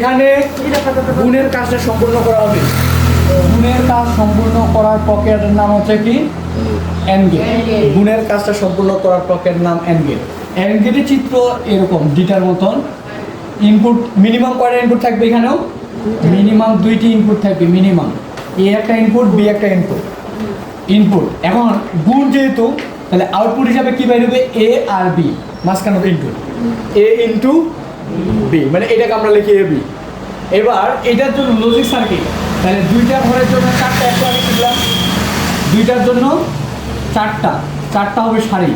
এখানে গুণের কাজটা সম্পূর্ণ করা হবে। গুণের কাজ সম্পূর্ণ করার প্রক্রিয়াটার নাম হচ্ছে কি? এনগেট গুণের কাজটা সম্পূর্ণ করার প্রক্রিয়ার নাম এনগেট এনগেটের চিত্র এরকম ডিটার মতন। ইনপুট মিনিমাম কয়টা ইনপুট থাকবে এখানেও? মিনিমাম দুইটি ইনপুট থাকবে মিনিমাম এ একটা ইনপুট বি একটা ইনপুট ইনপুট এখন গুণ যেহেতু তাহলে আউটপুট হিসাবে কি বেরোবে এ আর বি মাঝখানে ইনপুট এ ইন্টু বি মানে এটাকে আমরা লিখি এ বি এবার এটার জন্য লজিক সার্কিট তাহলে দুইটা ঘরের জন্য চারটা একটু আগে শিখলাম দুইটার জন্য চারটা চারটা হবে সারি।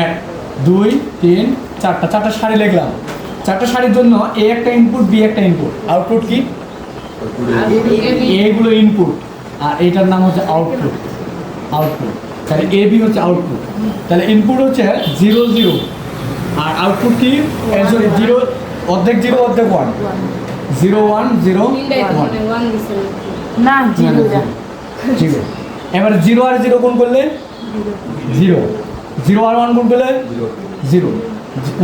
এক, দুই, তিন, চারটা চারটা সারি লিখলাম। চারটা শাড়ির জন্য এ একটা ইনপুট বি একটা ইনপুট আউটপুট কি? এগুলো ইনপুট আর এইটার নাম হচ্ছে আউটপুট আউটপুট তাহলে এ বি হচ্ছে আউটপুট তাহলে ইনপুট হচ্ছে জিরো জিরো আর আউটপুট কি? জিরো অর্ধেক জিরো অর্ধেক one zero one zero one না জিরো জিরো। এবার জিরো আর জিরো গুণ করলে? জিরো। জিরো। আর ওয়ান গুণ করলে? জিরো।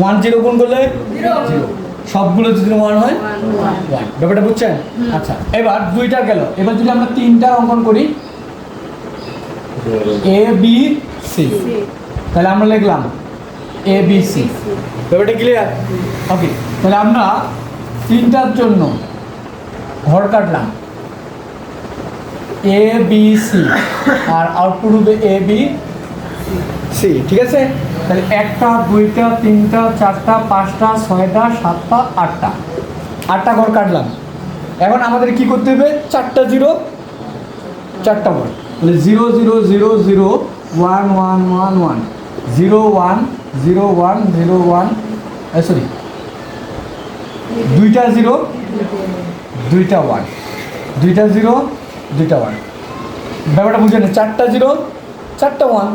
ওয়ান জিরো গুণ করলে? জিরো। সবগুলো যদি ওয়ান হয়? ওয়ান ব্যাপারটা বুঝছেন? আচ্ছা এবার দুইটা গেল। এবার যদি আমরা তিনটা অঙ্কন করি? এ বি সি তাহলে আমরা লিখলাম এ বি সি ব্যাপারটা ক্লিয়ার ওকে তাহলে আমরা তিনটার জন্য ঘর কাটলাম। এ বি সি আর আউটপুট হবে এ বি সি ঠিক আছে? তাহলে একটা, দুইটা, তিনটা, চারটা, পাঁচটা, ছয়টা, সাতটা, আটটা। আটটা ঘর কাটলাম। এখন আমাদের কি করতে হবে? চারটা জিরো চারটা ঘর তাহলে zero zero zero zero one one one one zero one zero one zero one sorry দুইটা জিরো, দুইটা ওয়ান, দুইটা জিরো, দুইটা ওয়ান। ব্যাপারটা বুঝে না, চারটা জিরো, চারটা ওয়ান।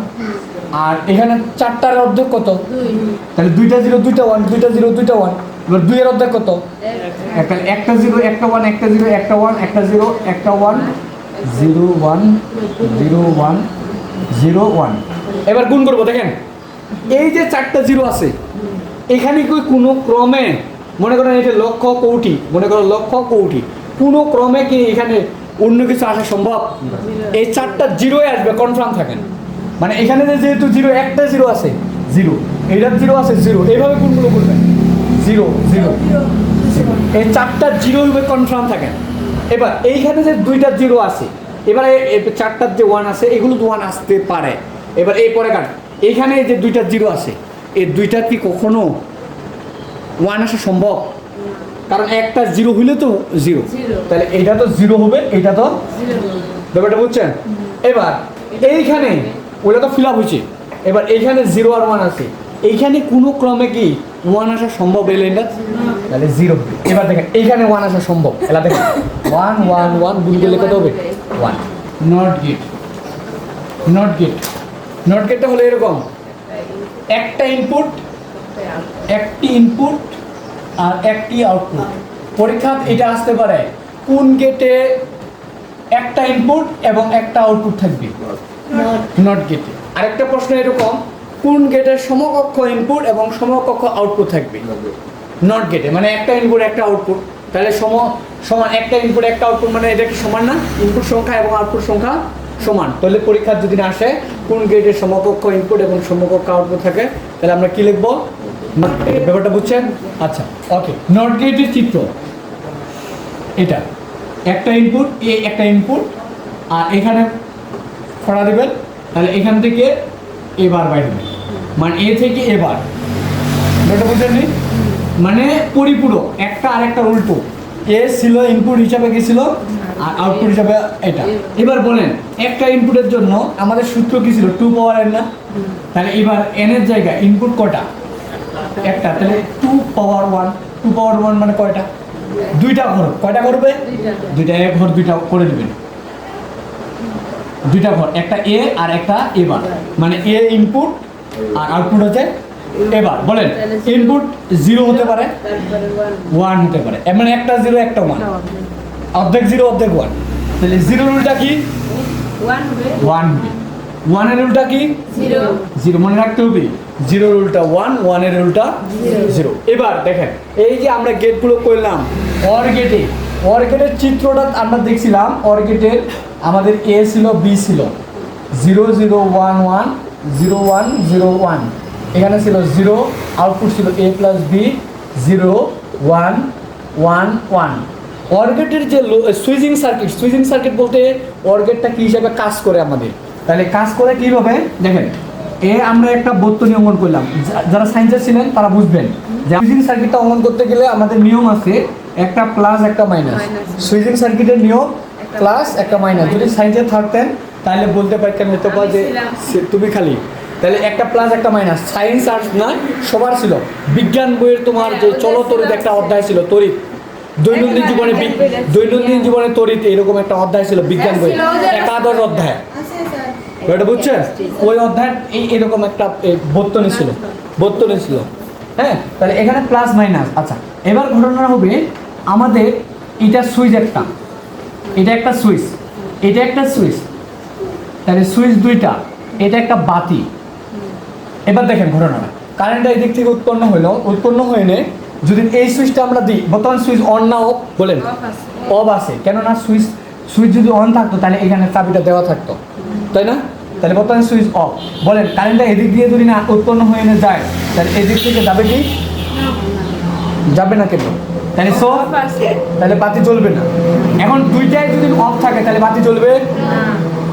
আর এখানে চারটার অর্ধেক কত? তাহলে দুইটা জিরো, দুইটা ওয়ান, দুইটা জিরো, দুইটা ওয়ান। এবার দুইয়ের অর্ধেক কত? একটা একটা জিরো, একটা ওয়ান, একটা জিরো, একটা ওয়ান, একটা জিরো, একটা one, zero one zero one zero one. এবার গুণ করব, দেখেন। এই যে চারটা জিরো আছে, এখানে কি কোনো ক্রমে, মনে করেন এটা লক্ষ কৌটি, মনে করো লক্ষ কৌটি, কোনো ক্রমে কি এখানে অন্য কিছু আসা সম্ভব? এই চারটা জিরোই আসবে কনফার্ম থাকেন। মানে এখানে যে যেহেতু জিরো, একটা জিরো আছে, জিরো। এইটার জিরো আছে, জিরো। এইভাবে কোনগুলো করবেন? Zero zero. এই চারটা জিরো কনফার্ম থাকেন। এবার এইখানে যে দুইটা জিরো আছে, এবারে চারটার যে ওয়ান আছে, এগুলো তো ওয়ান আসতে পারে। এবার এই পরে কাট এইখানে যে দুইটা জিরো আছে এই দুইটা কি কখনো ওয়ান আসা সম্ভব? কারণ একটা জিরো হইলে তো জিরো। তাহলে এটা তো জিরো হবে এটা তো ব্যাপারটা বুঝছেন? এবার এইখানে ওটা তো ফিল আপ হয়েছে। এবার এইখানে জিরো আর ওয়ান আছে। এইখানে কোনো ক্রমে কি ওয়ান আসা সম্ভব এই লাইনটা? তাহলে জিরো এবার দেখেন এইখানে ওয়ান আসা সম্ভব। এলা দেখেন ওয়ান ওয়ান ওয়ান গুণ করলে কত হবে। One. Not gate. Not gate. Not গেটটা হলো এরকম। একটা ইনপুট একটি ইনপুট আর একটি আউটপুট পরীক্ষা এটা আসতে পারে কোন গেটে একটা ইনপুট এবং একটা আউটপুট থাকবে? নট গেটে আরেকটা প্রশ্ন এরকম কোন গেটের সমকক্ষ ইনপুট এবং সমকক্ষ আউটপুট থাকবে? নট গেটে মানে একটা ইনপুট একটা আউটপুট তাহলে সম সমান একটা ইনপুট একটা আউটপুট মানে এটা কি সমান না? ইনপুট সংখ্যা এবং আউটপুট সংখ্যা সমান। তাহলে পরীক্ষার যদি না আসে, কোন গেটের সমকক্ষ ইনপুট এবং সমকক্ষ আউটপুট থাকে, তাহলে আমরা কি লিখব? ব্যাপারটা বুঝছেন? আচ্ছা ওকে নট গেটের চিত্র। এটা। একটা ইনপুট এ একটা ইনপুট আর এখানে ফড়া দেবেন, তাহলে এখান থেকে এবার বাইরে দেবেন মানে এ থেকে এবার এটা বুঝলেন নি? মানে পরিপূরক, একটা আর একটা উল্টো। এ ছিল ইনপুট হিসাবে গেছিল আর আউটপুট হিসাবে এটা। এবার বলেন একটা ইনপুটের জন্য আমাদের সূত্র কি ছিল? টু পাওয়ার এন না? তাহলে এবার এন এর জায়গা ইনপুট কটা? একটা তাহলে two power one two power one মানে কয়টা? দুইটা ঘর। কয়টা করবে দুইটা। এক ঘর দুইটা করে দেবেন দুইটা ঘর একটা এ আর একটা এবার। মানে এ ইনপুট আর আউটপুট হচ্ছে এবার। বলেন ইনপুট জিরো হতে পারে ওয়ান হতে পারে। মানে একটা জিরো একটা ওয়ান অর্ধেক জিরো অর্ধেক ওয়ান তাহলে জিরো রুলটা কি? ওয়ান ওয়ানের রুলটা কি? জিরো জিরো মনে রাখতে হবে। জিরোর উল্টা ওয়ান ওয়ানের উল্টা Zero. জিরো এবার দেখেন এই যে আমরা গেটগুলো করলাম অর্গেটে অর্গেটের চিত্রটা আমরা দেখছিলাম অর্গেটের আমাদের এ ছিল বি ছিল। Zero zero one one zero one zero one এখানে ছিল জিরো আউটপুট ছিল A plus B zero one one one অর্গেটের যে সুইজিং সার্কিট সুইজিং সার্কিট বলতে অর্গেটটা কী হিসাবে কাজ করে আমাদের? তাহলে কাজ করে কীভাবে? দেখেন এ আমরা একটা বর্তনী অঙ্কন করলাম। যারা সায়েন্সে ছিলেন তারা বুঝবেন যে সুইচিং সার্কিটটা অঙ্কন করতে গেলে আমাদের নিয়ম আছে একটা প্লাস একটা মাইনাস সুইজিং সার্কিটের নিয়ম প্লাস একটা মাইনাস যদি সায়েন্সে থাকতেন তাহলে বলতে পারতেন হয়তো বা যে তুমি খালি। তাহলে একটা প্লাস একটা মাইনাস সায়েন্স আর্টস না সবার ছিল। বিজ্ঞান বইয়ের তোমার যে হ্যাঁ, চলো ওদের তরিত একটা অধ্যায় ছিল তরিত দৈনন্দিন জীবনে দৈনন্দিন। জীবনে তরিত এরকম একটা অধ্যায় ছিল বিজ্ঞান বই। একাদশ অধ্যায়। ওটা বুঝছেন? ওই অধ্যায় এই এরকম একটা বর্তনী ছিল। বর্তনী ছিল। হ্যাঁ তাহলে এখানে প্লাস মাইনাস আচ্ছা এবার ঘটনা হবে আমাদের এটা সুইচ একটা। এটা একটা সুইচ। এটা একটা সুইচ। তাহলে সুইচ দুইটা। এটা একটা বাতি। এবার দেখেন ঘটনাটা। কারেন্টটা এই দিক থেকে উৎপন্ন হলো। উৎপন্ন হয়ে যদি এই সুইচটা আমরা দিই বর্তমান সুইচ অন না অফ বলেন অফ আছে। কেননা সুইচ সুইচ যদি অন থাকতো তাহলে এখানে চাবিটা দেওয়া থাকতো। তাই না? তাহলে বর্তমানে সুইচ অফ বলেন কারেন্টটা এদিক দিয়ে যদি না উৎপন্ন হয়ে না যায় তাহলে এদিক থেকে যাবে কি? যাবে না কেন? তাহলে সো তাহলে বাতি চলবে না। এখন দুইটাই যদি অফ থাকে তাহলে বাতি চলবে না।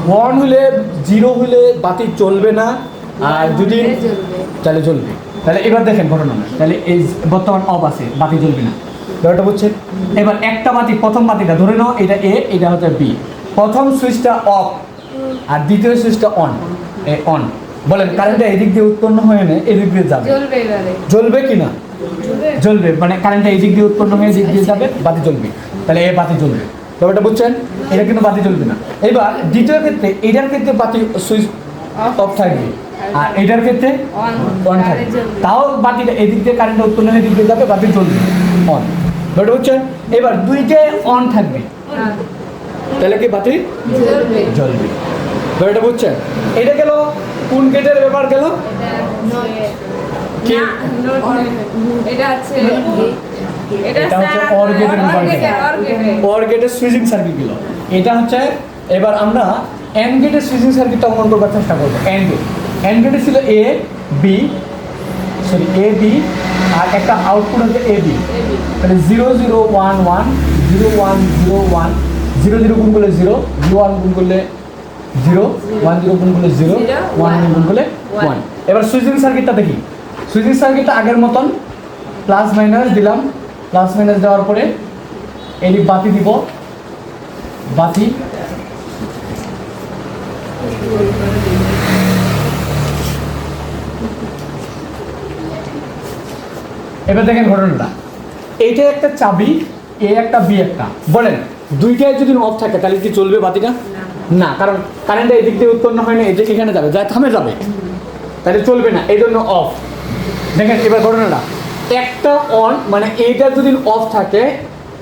ওয়ান হলে জিরো হলে বাতি চলবে না। আর যদি তাহলে জ্বলবে। তাহলে এবার দেখেন ঘটনা। তাহলে এই বর্তমান অফ আছে বাতি জ্বলবে না। ব্যাপারটা বুঝছেন? এবার একটা বাতি প্রথম বাতিটা ধরে নাও এটা এ এটা হচ্ছে বি প্রথম সুইচটা অফ আর দ্বিতীয় সুইচটা অন। A on. বলেন কারেন্টটা এদিক দিয়ে উৎপন্ন হয়ে নেয় এদিক দিয়ে যাবে। জ্বলবে কি না? জ্বলবে। মানে কারেন্টটা এই দিক দিয়ে উৎপন্ন হয়ে দিক দিয়ে যাবে বাতি জ্বলবে। তাহলে এ বাতি জ্বলবে। ব্যাপারটা বুঝছেন? এটা কিন্তু বাতি জ্বলবে না। এবার দ্বিতীয় ক্ষেত্রে এটার ক্ষেত্রে বাতি সুইচ অফ থাকবে। আর এটার ক্ষেত্রে অন জ্বলবে তাও বাতিটা এদিক দিয়ে কারেন্ট উৎপন্ন হয়ে এদিক দিয়ে যাবে বাতি জ্বলবে। অন ব্যাপারটা বুঝছেন এবার দুইটাই অন থাকবে। তাহলে কি বাতি? জ্বলবে। জ্বলবে। ব্যাপারটা বুঝছেন? এটা গেল কোন গেটের ব্যাপার গেল? এটা হচ্ছে ব্যাপার গেটের সুইচিং সার্কিটগুলো। এটা হচ্ছে এবার আমরা এন গেটের সুইচিং সার্কিটটা অঙ্কন করবার চেষ্টা করব। এন গেট গেটে ছিল A B sorry A B আর একটা আউটপুট হচ্ছে এ বি তাহলে zero zero one one zero one zero one zero zero গুণ করলে জিরো জিরো ওয়ান গুণ করলে জিরো ওয়ান জিরো গুণ করলে জিরো ওয়ান. গুণ করলে ওয়ান এবার সুইচিং সার্কিটটা দেখি। সুইচিং সার্কিটটা আগের মতন প্লাস মাইনাস দিলাম। প্লাস মাইনাস দেওয়ার পরে এই বাতি দিব। বাতি। এবার দেখেন ঘটনাটা। এইটা একটা চাবি এ একটা বি একটা। বলেন দুইটাই যদি অফ থাকে তাহলে কি চলবে বাতিটা? না। কারণ কারেন্টটা এদিক দিয়ে উৎপন্ন হয় না এই যে এখানে যাবে যা থামে যাবে। তাহলে চলবে না এই জন্য অফ দেখেন এবার ঘটনাটা। একটা অন মানে এইটা যদি অফ থাকে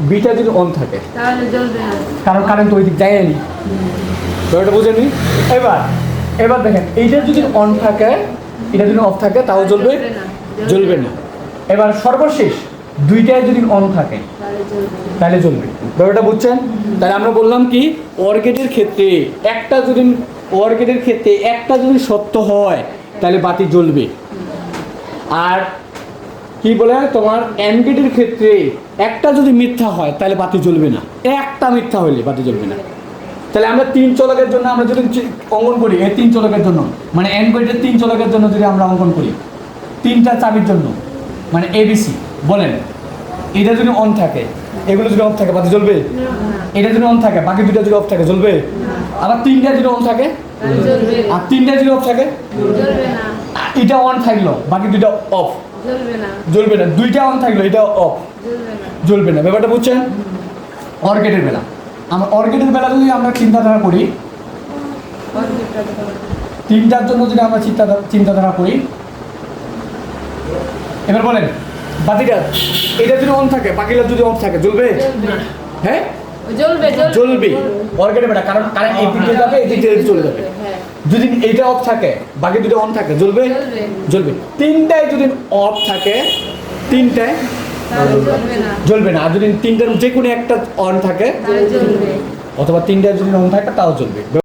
বিটা যদি অন থাকে। তাহলে জ্বলবে না। কারণ কারেন্ট ওই দিক যায়নি। ব্যাপারটা বুঝেনি এবার এবার দেখেন এইটা যদি অন থাকে এটা যদি অফ থাকে তাও জ্বলবে না। জ্বলবে না। এবার সর্বশেষ দুইটাই যদি অন থাকে তাহলে জ্বলবে ব্যাপারটা বুঝছেন? তাহলে আমরা বললাম কি অর্গেটের ক্ষেত্রে একটা যদি অর্গেটের ক্ষেত্রে একটা যদি সত্য হয় তাহলে বাতি জ্বলবে। আর কি বলে তোমার অ্যানগেটের ক্ষেত্রে একটা যদি মিথ্যা হয় তাহলে বাতি জ্বলবে না। একটা মিথ্যা হইলে বাতি জ্বলবে না। তাহলে আমরা তিন চলকের জন্য আমরা যদি অঙ্কন করি এই তিন চলকের জন্য মানে অ্যানগেটের তিন চলকের জন্য যদি আমরা অঙ্কন করি তিনটা চাবির জন্য। মানে এবিসি বলেন। এটা যদি অন থাকে এগুলো যদি অফ থাকে বাতি জ্বলবে? এটা যদি অন থাকে বাকি দুটো যদি অফ থাকে জ্বলবে? আবার তিনটা যদি অন থাকে? আর তিনটা যদি অফ থাকে? এটা অন থাকল বাকি দুটো অফ জ্বলবে না। দুইটা অন থাকল এটা অফ জ্বলবে না। ব্যাপারটা বুঝছেন? অর্গেটের বেলা। আমরা অর্গেটের বেলা যদি আমরা চিন্তাধারা করি তিনটার জন্য যদি আমরা চিন্তাধারা চিন্তাধারা করি এবার বলেন বাতিটা এটা যদি অন থাকে বাকিটা যদি অফ থাকে জ্বলবে? হ্যাঁ? জ্বলবে জ্বলবে। অর্গেটের বেলা কারণ কারেন্ট এই দিক যাবে এই দিক চলে যাবে। হ্যাঁ। যদি এটা অফ থাকে বাকি দুটো অন থাকে জ্বলবে? জ্বলবে। তিনটায় যদি অফ থাকে তিনটায় জ্বলবে না। জ্বলবে না। আর যদি তিনটার যে কোনো একটা অন থাকে অথবা তিনটা যদি অন থাকে তাও জ্বলবে।